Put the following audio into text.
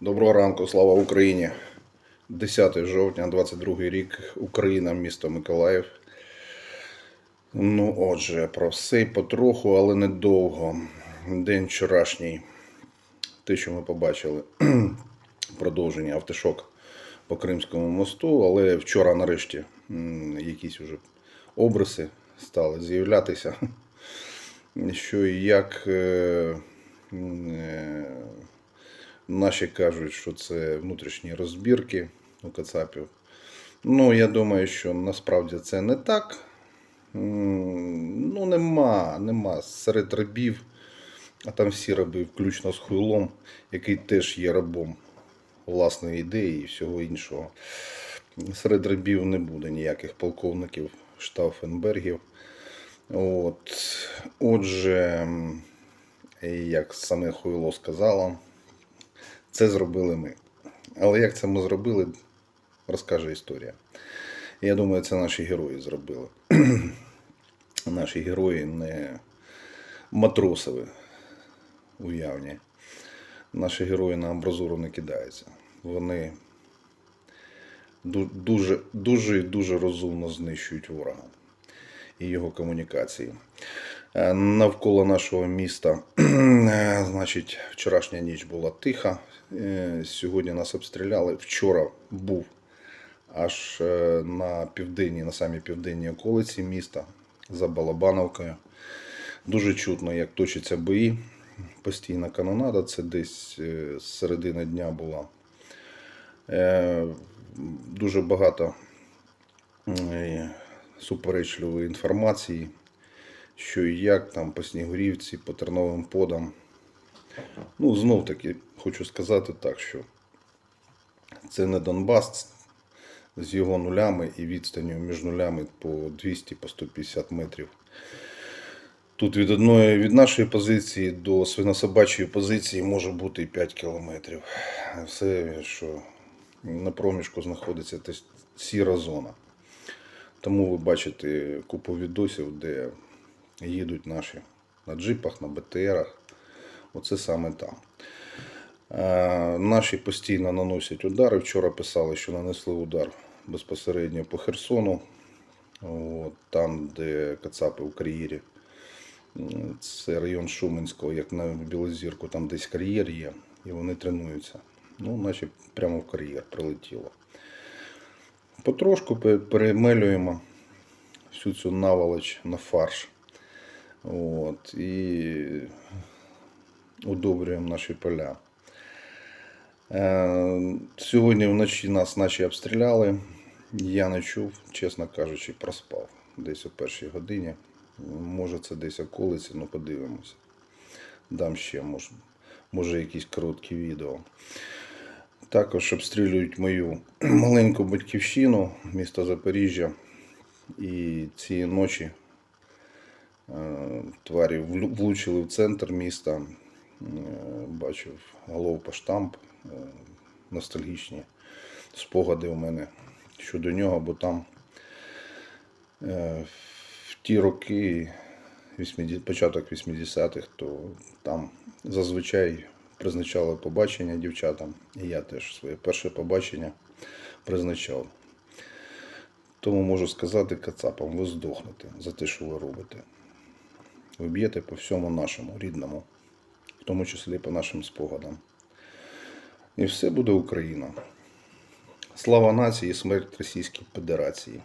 Доброго ранку, слава Україні! 10 жовтня, 22 рік, Україна, місто Миколаїв. Ну, отже, про все потроху, але недовго. День вчорашній. Те, що ми побачили, продовження автошок по Кримському мосту, але вчора нарешті якісь вже обриси стали з'являтися. Що і як е, е, наші кажуть, що це внутрішні розбірки у Кацапів. Ну, я думаю, що насправді це не так. Ну, нема, нема. Серед рабів, а там всі раби, включно з хуйлом, який теж є рабом власної ідеї і всього іншого. Серед рабів не буде ніяких полковників Штауфенбергів. От. Отже, як саме Хуйло сказало, це зробили ми. Але як це ми зробили, розкаже історія. Я думаю, це наші герої зробили. наші герої не матросові уявні. Наші герої на амбразуру не кидаються. Вони дуже, дуже дуже розумно знищують ворога і його комунікації. Е, Навколо нашого міста, е, значить, вчорашня ніч була тиха. Е, Сьогодні нас обстріляли. Вчора був аж на південній, на самій південній околиці міста за Балабановкою. Дуже чутно, як точаться бої. Постійна канонада, це десь з середини дня була. Дуже багато суперечливої інформації, що і як там по Снігурівці, по терновим подам. Ну, знов таки хочу сказати так, що це не Донбас з його нулями і відстанню між нулями по 200 по 150 метрів. Тут від одної від нашої позиції до свинособачої позиції може бути і 5 кілометрів. Все, що на проміжку знаходиться сіра зона. Тому ви бачите купу відосів, де їдуть наші на джипах, на БТРах. Оце саме там. Е, Наші постійно наносять удари. Вчора писали, що нанесли удар безпосередньо по Херсону, от, там, де Кацапи у кар'єрі. Це район Шуменського, як на Білозірку, там десь кар'єр є, і вони тренуються. Ну, наче прямо в кар'єр прилетіло. Потрошку перемелюємо всю цю наволоч на фарш. От, і удобрюємо наші поля. Е, Сьогодні вночі нас наші обстріляли. Я не чув, чесно кажучи, проспав десь о першій годині. Може, це десь околиці, ну подивимося. Дам ще, може, може якісь короткі відео. Також обстрілюють мою маленьку батьківщину, місто Запоріжжя. І цієї ночі тварі влучили в центр міста. Е, Бачив головпоштамп, е, ностальгічні спогади у мене щодо нього, бо там е, в ті роки, початок 80-х, то там зазвичай призначали побачення дівчатам. І я теж своє перше побачення призначав. Тому можу сказати кацапам, ви здохнете за те, що ви робите. Ви по всьому нашому рідному, в тому числі по нашим спогадам. І все буде Україна. Слава нації і смерть Російській Федерації.